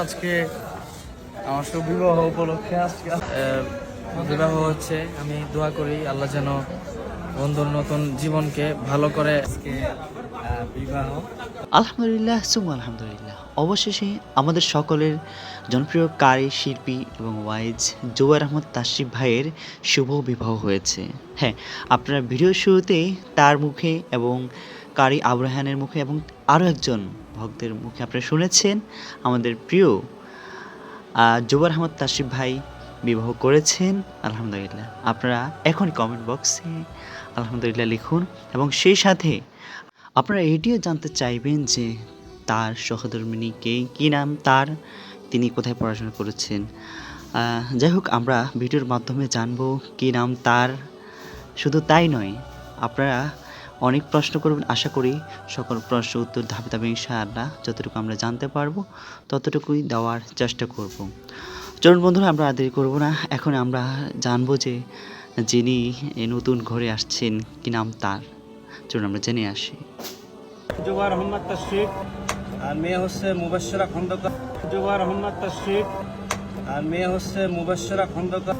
আজকে আমার শুভ বিবাহ উপলক্ষে আজকে বিবাহ হচ্ছে। আমি দোয়া করি আল্লাহ যেন বন্ধুর নতুন জীবনকে ভালো করে আজকে বিবাহ। আলহামদুলিল্লাহ সুম আলহামদুলিল্লাহ। অবশেষে আমাদের সকলের জনপ্রিয় কারি, শিল্পী এবং ওয়াইজ জুয়ার আহমদ তাশরিফ ভাইয়ের শুভ বিবাহ হয়েছে। হ্যাঁ আপনারা ভিডিও শুরুতে তার মুখে এবং কারি আব্রাহানের মুখে এবং আরও একজন ভক্তের মুখে আপনারা শুনেছেন। আমাদের প্রিয় জুবার আহমদ তাসিফ ভাই বিবাহ করেছেন। আলহামদুলিল্লাহ। আপনারা এখন কমেন্ট বক্সে আলহামদুলিল্লাহ লিখুন এবং সেই সাথে আপনারা এটিও জানতে চাইবেন যে তার সহধর্মিনী কে, কী নাম তার, তিনি কোথায় পড়াশোনা করেছেন। যাই হোক, আমরা ভিডিওর মাধ্যমে জানব কী নাম তার। শুধু তাই নয়, আপনারা অনেক প্রশ্ন করবেন। আশা করি সকল প্রশ্ন উত্তর ধাপে ধাপে ইনশাআল্লাহ যতটুকু আমরা জানতে পারব ততটুকুই দেওয়ার চেষ্টা করব। চলুন বন্ধুরা আমরা আর দেরি করব না। এখন আমরা জানব যে যিনি এই নতুন ঘরে আসছেন কী নাম তার? চলুন আমরা জেনে আসি। জুবার মোহাম্মদ তশরিফ আর মেয়ে হচ্ছে মুবাশশরা খন্দকার। জুবার মোহাম্মদ তশরিফ আর মেয়ে হচ্ছে মুবাশশরা খন্দকার।